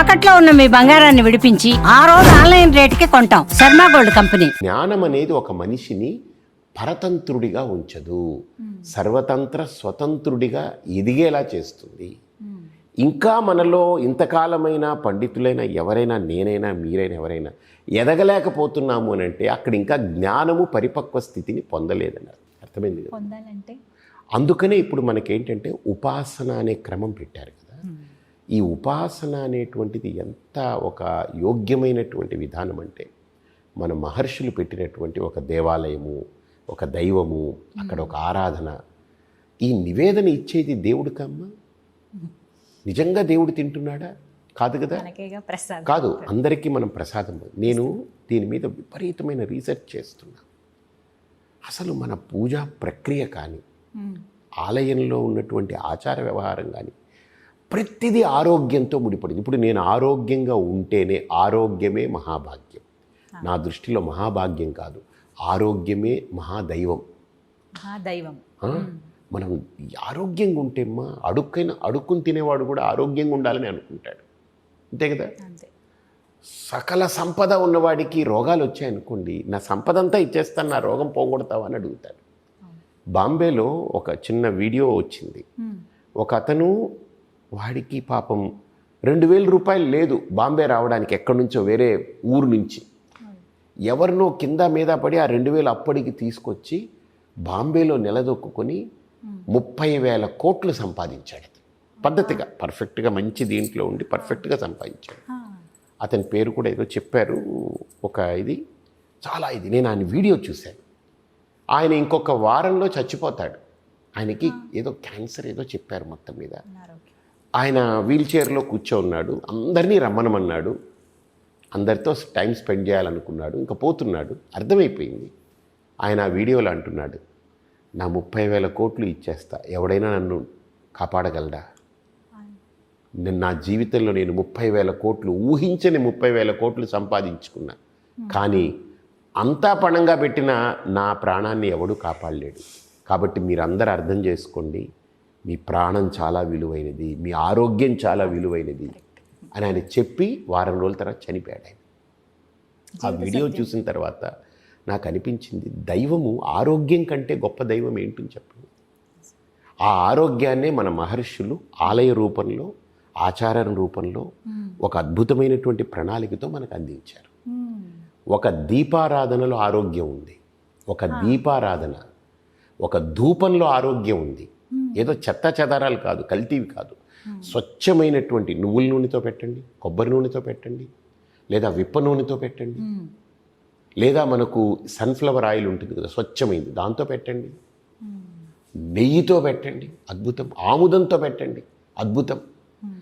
తాకట్లో ఉన్న మీ బంగారాన్ని విడిపించి ఆ రోజు ఆన్లైన్ రేటుకి కొంటాం. Sharma gold company. జ్ఞానం అనేది ఒక మనిషిని పరతంత్రుడిగా ఉంచదు. సర్వతంత్ర స్వతంత్రుడిగా ఎదిగేలా చేస్తుంది. ఇంకా మనలో ఇంతకాలమైన పండితులైన ఎవరైనా నేనైనా మీరైనా ఎవరైనా ఎదగలేకపోతున్నాము అని అంటే అక్కడ ఇంకా జ్ఞానము పరిపక్వ స్థితిని పొందలేదని అర్థమైంది కదా? పొందాలంటే? అందుకనే ఇప్పుడు మనకేంటంటే ఉపాసన అనే క్రమం పెట్టారు కదా. ఈ ఉపాసన అనేటువంటిది ఎంత ఒక యోగ్యమైనటువంటి విధానం అంటే మన మహర్షులు పెట్టినటువంటి ఒక దేవాలయము ఒక దైవము అక్కడ ఒక ఆరాధన ఈ నివేదన ఇచ్చేది దేవుడు కమ్మ? నిజంగా దేవుడు తింటున్నాడా? కాదు కదా? కాదు అందరికీ మనం ప్రసాదం. నేను దీని మీద విపరీతమైన రీసెర్చ్ చేస్తున్నా. అసలు మన పూజా ప్రక్రియ కానీ. ఆలయంలో ఉన్నటువంటి ఆచార వ్యవహారం కానీ ప్రతిదీ ఆరోగ్యంతో ముడిపడింది. ఇప్పుడు నేను ఆరోగ్యంగా ఉంటేనే ఆరోగ్యమే మహాభాగ్యం. నా దృష్టిలో మహాభాగ్యం కాదు. ఆరోగ్యమే మహాదైవం. మహా దైవం ఆ? మనం ఆరోగ్యంగా ఉంటేమ్మా అడుక్కైన అడుక్కుని తినేవాడు కూడా ఆరోగ్యంగా ఉండాలని అనుకుంటాడు. అంతే కదా? సకల సంపద ఉన్నవాడికి రోగాలు వచ్చాయనుకోండి నా సంపద అంతా ఇచ్చేస్తాను నా రోగం పోగొడతావా అని అడుగుతాడు. బాంబేలో ఒక చిన్న వీడియో వచ్చింది. ఒక అతను వాడికి పాపం రెండు వేల రూపాయలు లేదు బాంబే రావడానికి ఎక్కడి నుంచో వేరే ఊరు నుంచి. ఎవరినో కింద మీద పడి ఆ రెండు వేలు అప్పటికి తీసుకొచ్చి బాంబేలో నిలదొక్కుని ముప్పై వేల కోట్లు సంపాదించాడు. పద్ధతిగా పర్ఫెక్ట్గా మంచి దీంట్లో ఉండి పర్ఫెక్ట్గా సంపాదించాడు. అతని పేరు కూడా ఏదో చెప్పారు ఒక ఇది. చాలా ఇది. నేను ఆయన వీడియో చూశాను. ఆయన ఇంకొక వారంలో చచ్చిపోతాడు. ఆయనకి ఏదో క్యాన్సర్ ఏదో చెప్పారు మొత్తం మీద. ఆయన వీల్ చైర్లో కూర్చోన్నాడు. అందరినీ రమ్మనమన్నాడు. అందరితో టైం స్పెండ్ చేయాలనుకున్నాడు. ఇంకా పోతున్నాడు. అర్థమైపోయింది. ఆయన వీడియోలో అంటున్నాడు. నా ముప్పై వేల కోట్లు ఇచ్చేస్తా. ఎవడైనా నన్ను కాపాడగలడా? నేను నా జీవితంలో నేను ముప్పై వేల కోట్లు ఊహించని ముప్పై వేల కోట్లు సంపాదించుకున్నా. కానీ అంతా పణంగా పెట్టిన నా ప్రాణాన్ని ఎవడు కాపాడలేడు. కాబట్టి మీరందరూ అర్థం చేసుకోండి. మీ ప్రాణం చాలా విలువైనది మీ ఆరోగ్యం చాలా విలువైనది అని ఆయన చెప్పి వారం రోజుల తర్వాత చనిపోయాడు ఆయన. ఆ వీడియో చూసిన తర్వాత నాకు అనిపించింది దైవము ఆరోగ్యం కంటే గొప్ప దైవం ఏంటని చెప్పండి ఆ ఆరోగ్యాన్నే మన మహర్షులు ఆలయ రూపంలో ఆచారం రూపంలో ఒక అద్భుతమైనటువంటి ప్రణాళికతో మనకు అందించారు. ఒక దీపారాధనలో ఆరోగ్యం ఉంది. ఒక దీపారాధన ఒక ధూపంలో ఆరోగ్యం ఉంది. ఏదో చెత్త చెదారాలు కాదు కల్తీవి కాదు. స్వచ్ఛమైనటువంటి నువ్వుల నూనెతో పెట్టండి కొబ్బరి నూనెతో పెట్టండి లేదా విప్ప నూనెతో పెట్టండి. లేదా మనకు సన్ఫ్లవర్ ఆయిల్ ఉంటుంది కదా స్వచ్ఛమైంది దాంతో పెట్టండి. నెయ్యితో పెట్టండి అద్భుతం. ఆముదంతో పెట్టండి అద్భుతం.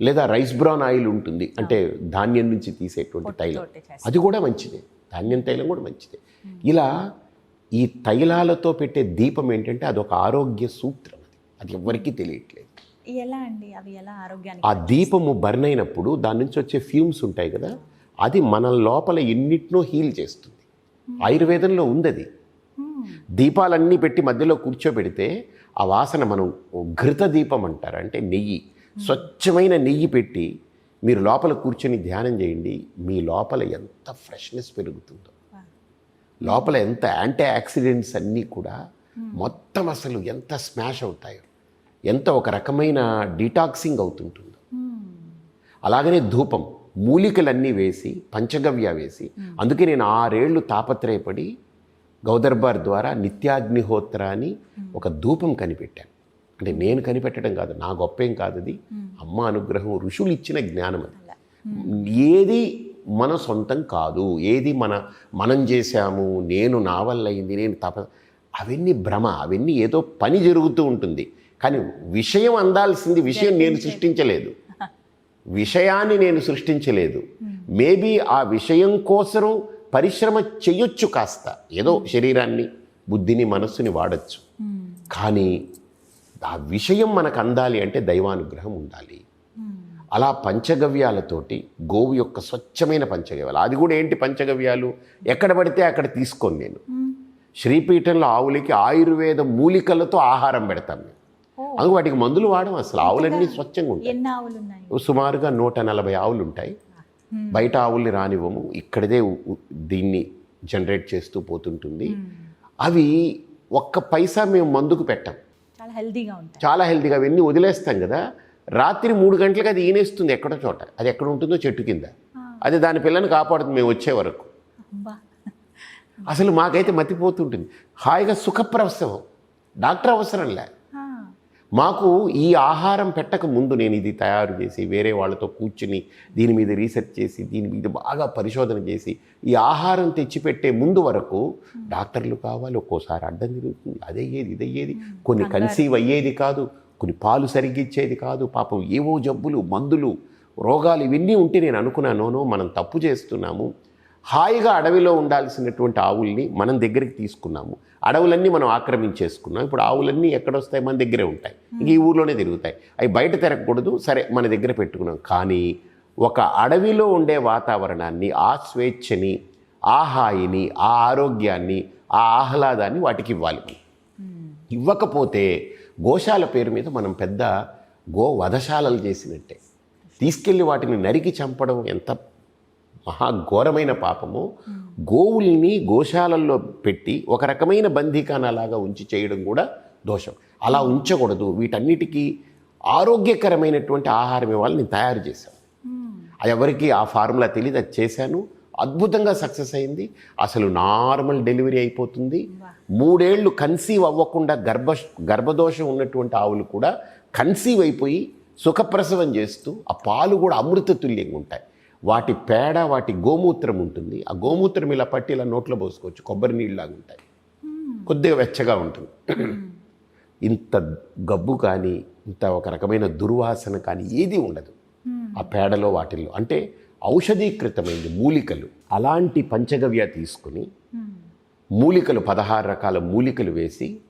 లేదా రైస్ బ్రౌన్ ఆయిల్ ఉంటుంది అంటే ధాన్యం నుంచి తీసేటువంటి తైలం. అది కూడా మంచిదే ధాన్యం తైలం కూడా మంచిదే. ఇలా ఈ తైలాలతో పెట్టే దీపం ఏంటంటే అదొక ఆరోగ్య సూత్రం. అది ఎవరికీ తెలియట్లేదు. ఎలా అండి? అవి ఎలా ఆరోగ్యానికి ఆ దీపము బర్న్ అయినప్పుడు దాని నుంచి వచ్చే ఫ్యూమ్స్ ఉంటాయి కదా అది మన లోపల ఎన్నిటినో హీల్ చేస్తుంది. ఆయుర్వేదంలో ఉంది అది. దీపాలన్నీ పెట్టి మధ్యలో కూర్చోబెడితే ఆ వాసన మనం ఘృత దీపం అంటారు అంటే నెయ్యి. స్వచ్ఛమైన నెయ్యి పెట్టి మీరు లోపల కూర్చొని ధ్యానం చేయండి మీ లోపల ఎంత ఫ్రెష్నెస్ పెరుగుతుందో. లోపల ఎంత యాంటీ ఆక్సిడెంట్స్ అన్నీ కూడా మొత్తం అసలు ఎంత స్మాష్ అవుతాయో. ఎంత ఒక రకమైన డీటాక్సింగ్ అవుతుంటుందో. మ్మ్. అలాగనే ధూపం మూలికలన్నీ వేసి పంచగవ్య వేసి అందుకే నేను ఆరేళ్ళు తాపత్రయపడి గౌదర్బార్ ద్వారా నిత్యాగ్నిహోత్ర అని ఒక ధూపం కనిపెట్టాను. అంటే నేను కనిపెట్టడం కాదు నా గొప్పేం కాదు అది. అమ్మ అనుగ్రహం ఋషులు ఇచ్చిన జ్ఞానం అది. ఏది మన సొంతం కాదు ఏది మన మనం చేశాము నేను నా వల్ల అయింది నేను తప అవన్నీ భ్రమ అవన్నీ ఏదో పని జరుగుతూ ఉంటుంది. కానీ విషయం అందాల్సింది విషయం నేను సృష్టించలేదు. విషయాన్ని నేను సృష్టించలేదు. మేబీ ఆ విషయం కోసం పరిశ్రమ చెయ్యొచ్చు కాస్త. ఏదో శరీరాన్ని బుద్ధిని మనస్సుని వాడచ్చు. మ్మ్. కానీ ఆ విషయం మనకు అందాలి అంటే దైవానుగ్రహం ఉండాలి. అలా పంచగవ్యాలతోటి గోవు యొక్క స్వచ్ఛమైన పంచగవ్యాలు. అది కూడా ఏంటి పంచగవ్యాలు? ఎక్కడ పడితే అక్కడ తీసుకోను నేను. శ్రీపీఠంలో ఆవులకి ఆయుర్వేద మూలికలతో ఆహారం పెడతాం మేము. ఓ అందుకు వాటికి మందులు వాడడం అసలు ఆవులన్నీ స్వచ్ఛంగా ఉంటాయి. సుమారుగా నూట నలభై ఆవులు ఉంటాయి. బయట ఆవుల్ని రానివ్వము. ఇక్కడిదే దీన్ని జనరేట్ చేస్తూ పోతుంటుంది. అవి ఒక్క పైసా మేము మందుకు పెట్టాం. చాలా ఉంటాయి. చాలా హెల్తీగా అవన్నీ వదిలేస్తాం కదా. రాత్రి మూడు గంటలకు అది ఈనేస్తుంది ఎక్కడో చోట. అది ఎక్కడ ఉంటుందో చెట్టు కింద. అది దాని పిల్లని కాపాడుతుంది మేము వచ్చే వరకు. అసలు మాకైతే మతిపోతుంటుంది. హాయిగా సుఖప్రసవం. డాక్టర్ అవసరంలే. ఆ, మాకు ఈ ఆహారం పెట్టక ముందు నేను ఇది తయారు చేసి వేరే వాళ్ళతో కూర్చుని దీని మీద రీసెర్చ్ చేసి దీని మీద బాగా పరిశోధన చేసి ఈ ఆహారం తెచ్చిపెట్టే ముందు వరకు డాక్టర్లు కావాలి ఒక్కోసారి అడ్డం తిరుగుతుంది. అదయ్యేది ఇదయ్యేది కొన్ని కన్సీవ్ అయ్యేది కాదు కొన్ని పాలు సరిగ్గా ఇచ్చేది కాదు పాపం ఏవో జబ్బులు మందులు రోగాలు ఇవన్నీ ఉంటే నేను అనుకున్నాను మనం తప్పు చేస్తున్నాము హాయిగా అడవిలో ఉండాల్సినటువంటి ఆవుల్ని మనం దగ్గరికి తీసుకున్నాము. అడవులన్నీ మనం ఆక్రమించేసుకున్నాం. ఇప్పుడు ఆవులన్నీ ఎక్కడొస్తాయి? మన దగ్గరే ఉంటాయి. ఇంక ఈ ఊర్లోనే తిరుగుతాయి. అవి బయట తిరగకూడదు. సరే మన దగ్గర పెట్టుకున్నాం. కానీ ఒక అడవిలో ఉండే వాతావరణాన్ని ఆ స్వేచ్ఛని ఆ హాయిని ఆ ఆరోగ్యాన్ని ఆ ఆహ్లాదాన్ని వాటికి ఇవ్వాలి మనం. ఇవ్వకపోతే గోశాల పేరు మీద మనం పెద్ద గో వధశాలలు చేసినట్టే. తీసుకెళ్ళి వాటిని నరికి చంపడం ఎంత మహాఘోరమైన పాపము. గోవుల్ని గోశాలల్లో పెట్టి ఒక రకమైన బందీకానలాగా ఉంచి చేయడం కూడా దోషం. అలా ఉంచకూడదు. వీటన్నిటికీ ఆరోగ్యకరమైనటువంటి ఆహారం ఇవ్వాలి నేను తయారు చేశాను. అది ఎవరికి ఆ ఫార్ములా తెలియదు. అది చేశాను. అద్భుతంగా సక్సెస్ అయింది. అసలు నార్మల్ డెలివరీ అయిపోతుంది. మూడేళ్ళు కన్సీవ్ అవ్వకుండా గర్భ గర్భదోషం ఉన్నటువంటి ఆవులు కూడా కన్సీవ్ అయిపోయి సుఖప్రసవం చేస్తూ ఆ పాలు కూడా అమృత తుల్యంగా ఉంటాయి. వాటి పేడ వాటి గోమూత్రం ఉంటుంది. ఆ గోమూత్రం ఇలా పట్టి ఇలా నోట్లో పోసుకోవచ్చు. కొబ్బరి నీళ్ళలాగా ఉంటాయి. కొద్దిగా వెచ్చగా ఉంటుంది. ఇంత గబ్బు కానీ ఇంత ఒక రకమైన దుర్వాసన కానీ ఏది ఉండదు. ఆ పేడలో వాటిల్లో. అంటే ఔషధీకృతమైంది మూలికలు. అలాంటి పంచగవ్య తీసుకుని మూలికలు పదహారు రకాల మూలికలు వేసి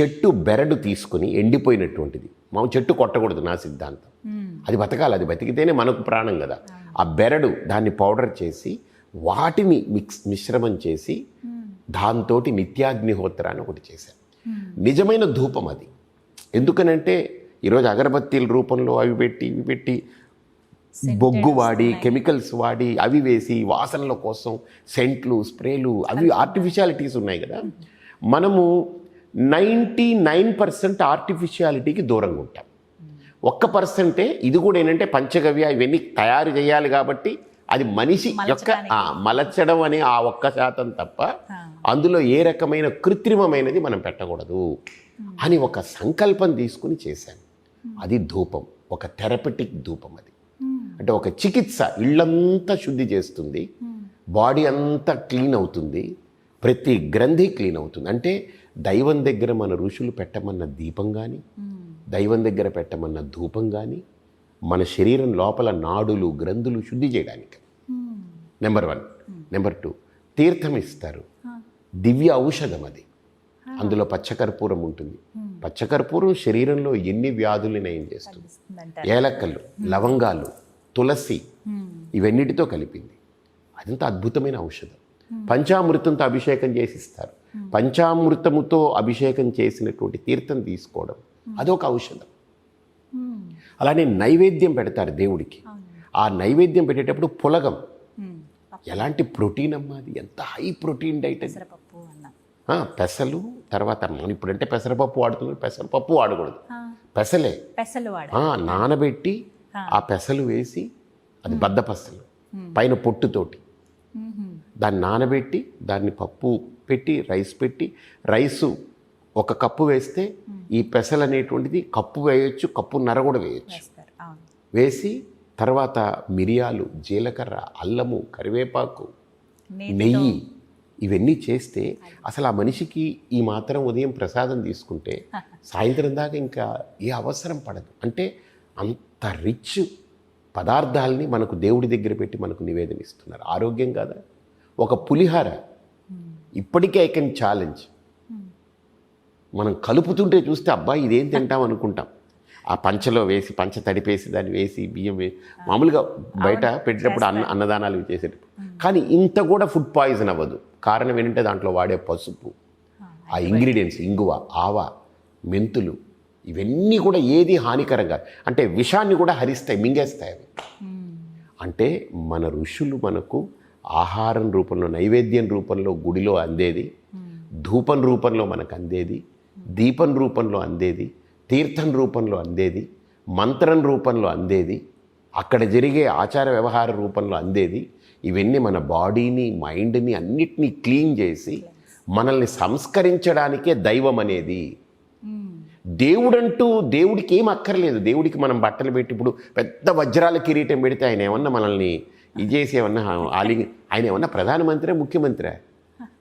చెట్టు బెరడు తీసుకుని ఎండిపోయినటువంటిది. మా చెట్టు కొట్టకూడదు నా సిద్ధాంతం. అది బతకాలి. అది బతికితేనే మనకు ప్రాణం కదా. ఆ బెరడు దాన్ని పౌడర్ చేసి వాటిని మిక్స్ మిశ్రమం చేసి దాంతో నిత్యాగ్నిహోత్రాన్ని ఒకటి చేశాను నిజమైన ధూపం అది. ఎందుకనంటే ఈరోజు అగరబత్తీల రూపంలో అవి పెట్టి ఇవి పెట్టి బొగ్గు వాడి కెమికల్స్ వాడి అవి వేసి వాసనల కోసం సెంట్లు స్ప్రేలు అవి ఆర్టిఫిషియాలిటీస్ ఉన్నాయి కదా. మనము నైంటీ నైన్ పర్సెంట్ ఆర్టిఫిషియాలిటీకి దూరంగా ఉంటాం. ఒక్క పర్సెంటే ఇది కూడా ఏంటంటే పంచగవ్య ఇవన్నీ తయారు చేయాలి కాబట్టి అది మనిషి యొక్క ఆ, మలచడం అనే ఆ ఒక్క శాతం తప్ప అందులో ఏ రకమైన కృత్రిమమైనది మనం పెట్టకూడదు అని ఒక సంకల్పం తీసుకుని చేశాను. అది ధూపం ఒక థెరపటిక్ ధూపం అది. అంటే ఒక చికిత్స ఇళ్ళంతా శుద్ధి చేస్తుంది బాడీ అంతా క్లీన్ అవుతుంది ప్రతి గ్రంథి క్లీన్ అవుతుంది. అంటే దైవం దగ్గర మన ఋషులు పెట్టమన్న దీపం కానీ దైవం దగ్గర పెట్టమన్న ధూపం కానీ మన శరీరం లోపల నాడులు గ్రంథులు శుద్ధి చేయడానికి. నెంబర్ వన్ నెంబర్ టూ తీర్థం ఇస్తారు. దివ్య ఔషధం అది. అందులో పచ్చకర్పూరం ఉంటుంది. పచ్చకర్పూరం శరీరంలో ఎన్ని వ్యాధుల్ని నయం చేస్తుంది? ఏలక్కలు లవంగాలు తులసి ఇవన్నిటితో కలిపింది. అదంత అద్భుతమైన ఔషధం. పంచామృతంతో అభిషేకం చేసి ఇస్తారు. పంచామృతముతో అభిషేకం చేసినటువంటి తీర్థం తీసుకోవడం. అదొక ఔషధం. అలానే నైవేద్యం పెడతారు దేవుడికి. ఆ నైవేద్యం పెట్టేటప్పుడు పులగం. ఎలాంటి ప్రోటీన్ అమ్మా అది? ఎంత హై ప్రోటీన్ డైట్ అది? పెసలు తర్వాత మనం ఇప్పుడంటే పెసరపప్పు వాడుతున్నారు పెసరపప్పు వాడకూడదు. పెసలే. పెసలు నానబెట్టి ఆ. పెసలు వేసి అది బద్ద పెసలు. పైన పొట్టుతోటి. దాన్ని నానబెట్టి దాన్ని పప్పు పెట్టి రైస్ పెట్టి రైసు ఒక కప్పు వేస్తే ఈ పెసలు అనేటువంటిది కప్పు వేయొచ్చు కప్పు నర కూడా వేయొచ్చు. వేసి తర్వాత మిరియాలు జీలకర్ర అల్లము కరివేపాకు నెయ్యి నెయ్యి ఇవన్నీ చేస్తే అసలు ఆ మనిషికి ఈ మాత్రం ఉదయం ప్రసాదం తీసుకుంటే సాయంత్రం దాకా ఇంకా ఏ అవసరం పడదు. అంటే అంత రిచ్ పదార్థాలని మనకు దేవుడి దగ్గర పెట్టి మనకు నివేదన ఇస్తున్నారు ఆరోగ్యం కాదా? ఒక పులిహార ఇప్పటికే ఐ కెన్ ఛాలెంజ్. మనం కలుపుతుంటే చూస్తే అబ్బాయి ఇదేం తింటాం అనుకుంటాం. ఆ పంచలో వేసి పంచ తడిపేసి దాన్ని వేసి బియ్యం వేసి మామూలుగా బయట పెట్టేటప్పుడు అన్న అన్నదానాలు చేసేటప్పుడు. కానీ ఇంత కూడా ఫుడ్ పాయిజన్ అవ్వదు. కారణం ఏంటంటే దాంట్లో వాడే పసుపు ఆ ఇంగ్రీడియంట్స్ ఇంగువ ఆవ మెంతులు ఇవన్నీ కూడా ఏది హానికరం కాదు అంటే విషాన్ని కూడా హరిస్తాయి మింగేస్తాయి అవి. అంటే మన ఋషులు మనకు ఆహారం రూపంలో నైవేద్యం రూపంలో గుడిలో అందేది ధూపం రూపంలో మనకు అందేది దీపం రూపంలో అందేది తీర్థం రూపంలో అందేది మంత్రం రూపంలో అందేది అక్కడ జరిగే ఆచార వ్యవహార రూపంలో అందేది. ఇవన్నీ మన బాడీని మైండ్ని అన్నిటినీ క్లీన్ చేసి మనల్ని సంస్కరించడానికే దైవం అనేది. దేవుడంటూ దేవుడికి ఏం అక్కర్లేదు. దేవుడికి మనం బట్టలు పెట్టి ఇప్పుడు పెద్ద వజ్రాల కిరీటం పెడితే ఆయన ఏమన్నా మనల్ని ఇది చేసి ఏమన్నా ఆలి ఆయన ఏమన్నా ప్రధానమంత్రి ముఖ్యమంత్రి?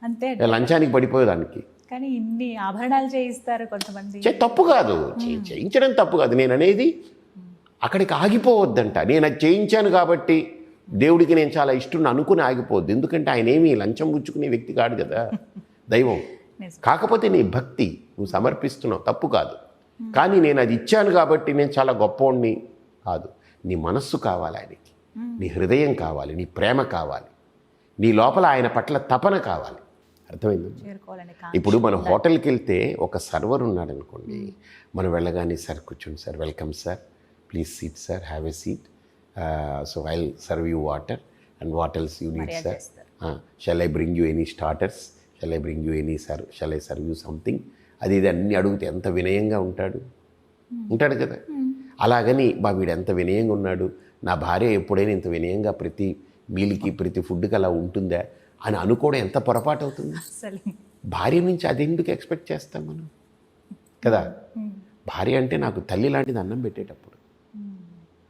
అంతే లంచానికి పడిపోయేదానికి. కానీ ఇన్ని ఆభరణాలు చేయిస్తారు కొంతమంది. తప్పు కాదు. చేయించడం తప్పు కాదు. నేను అనేది అక్కడికి ఆగిపోవద్దంట. నేను అది చేయించాను కాబట్టి దేవుడికి నేను చాలా ఇష్టం అనుకుని ఆగిపోవద్దు. ఎందుకంటే ఆయన ఏమీ లంచం పుచ్చుకునే వ్యక్తి కాడు కదా. దైవం. కాకపోతే నీ భక్తి నువ్వు సమర్పిస్తున్నావు. తప్పు కాదు. కానీ నేను అది ఇచ్చాను కాబట్టి నేను చాలా గొప్పవాడిని కాదు. నీ మనస్సు కావాలి ఆయనకి. నీ హృదయం కావాలి. నీ ప్రేమ కావాలి. నీ లోపల ఆయన పట్ల తపన కావాలి. అర్థమైంది? ఇప్పుడు మన హోటల్కి వెళ్తే ఒక సర్వర్ ఉన్నాడు అనుకోండి మనం వెళ్ళగానే సార్ కూర్చోండి sir welcome sir please seat sir have a seat. So I serve you water and what else you need sir. Shall I bring you any starters shall I bring you any sir shall I serve you something. అది ఇది అన్నీ అడిగితే ఎంత వినయంగా ఉంటాడు? ఉంటాడు కదా. అలాగని బా వీడు ఎంత వినయంగా ఉన్నాడు? నా భార్య ఎప్పుడైనా ఇంత వినయంగా ప్రతి మీల్కి ప్రతి ఫుడ్కి అలా ఉంటుందా? అని అనుకోవడం ఎంత పొరపాటు అవుతుంది? భార్య నుంచి అది ఎందుకు ఎక్స్పెక్ట్ చేస్తాం మనం? కదా? భార్య అంటే నాకు తల్లి లాంటిది అన్నం పెట్టేటప్పుడు.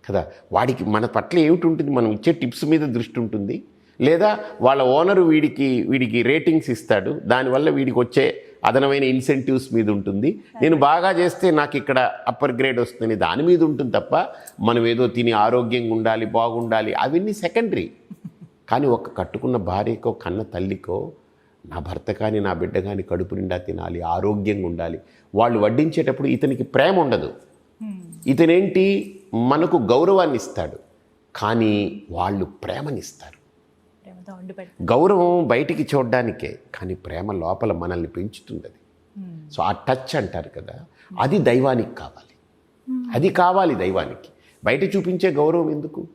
కదా? వాడికి మన పట్ల ఏమిటి ఉంటుంది మనం ఇచ్చే టిప్స్ మీద దృష్టి ఉంటుంది. లేదా వాళ్ళ ఓనర్ వీడికి వీడికి రేటింగ్స్ ఇస్తాడు. దానివల్ల వీడికి వచ్చే అదనమైన ఇన్సెంటివ్స్ మీద ఉంటుంది. నేను బాగా చేస్తే నాకు ఇక్కడ అప్పర్ గ్రేడ్ వస్తుంది దాని మీద ఉంటుంది తప్ప మనం ఏదో తిని ఆరోగ్యంగా ఉండాలి బాగుండాలి అవన్నీ సెకండరీ కానీ ఒక కట్టుకున్న భార్యకో కన్న తల్లికో నా భర్త కానీ నా బిడ్డ కానీ కడుపు నిండా తినాలి ఆరోగ్యంగా ఉండాలి. వాళ్ళు వడ్డించేటప్పుడు ఇతనికి ప్రేమ ఉండదు. ఇతనేంటి? మనకు గౌరవాన్ని ఇస్తాడు. కానీ వాళ్ళు ప్రేమనిస్తారు. గౌరవం బయటికి చూడడానికే కానీ ప్రేమ లోపల మనల్ని పెంచుతుంది అది సో ఆ టచ్ అంటారు కదా అది దైవానికి కావాలి. అది కావాలి దైవానికి. బయట చూపించే గౌరవం ఎందుకు?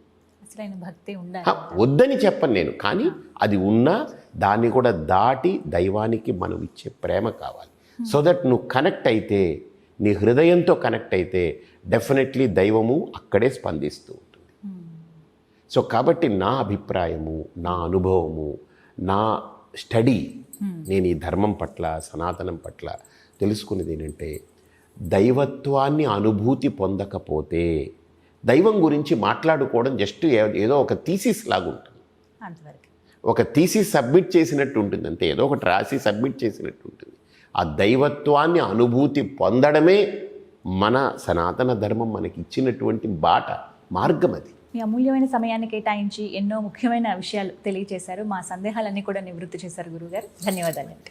అసలైన భక్తి ఉండాలి వద్దని చెప్పను నేను కానీ అది ఉన్నా దాన్ని కూడా దాటి దైవానికి మనం ఇచ్చే ప్రేమ కావాలి. సో దట్ నువ్వు కనెక్ట్ అయితే నీ హృదయంతో కనెక్ట్ అయితే డెఫినెట్లీ దైవము అక్కడే స్పందిస్తూ ఉంటుంది. సో కాబట్టి నా అభిప్రాయము నా అనుభవము నా స్టడీ నేను ఈ ధర్మం పట్ల సనాతనం పట్ల తెలుసుకున్నది ఏంటంటే దైవత్వాన్ని అనుభూతి పొందకపోతే దైవం గురించి మాట్లాడుకోవడం జస్ట్ ఏదో ఒక థీసిస్ లాగా ఉంటుంది. ఒక థీసిస్ సబ్మిట్ చేసినట్టు ఉంటుంది అంతే. ఏదో ఒకటి రాసి సబ్మిట్ చేసినట్టు ఉంటుంది. ఆ దైవత్వాన్ని అనుభూతి పొందడమే మన సనాతన ధర్మం మనకి ఇచ్చినటువంటి బాట మార్గం అది. మీ అమూల్యమైన సమయాన్ని కేటాయించి ఎన్నో ముఖ్యమైన విషయాలు తెలియజేశారు మా సందేహాలన్నీ కూడా నివృత్తి చేశారు గురుగారు ధన్యవాదాలండి.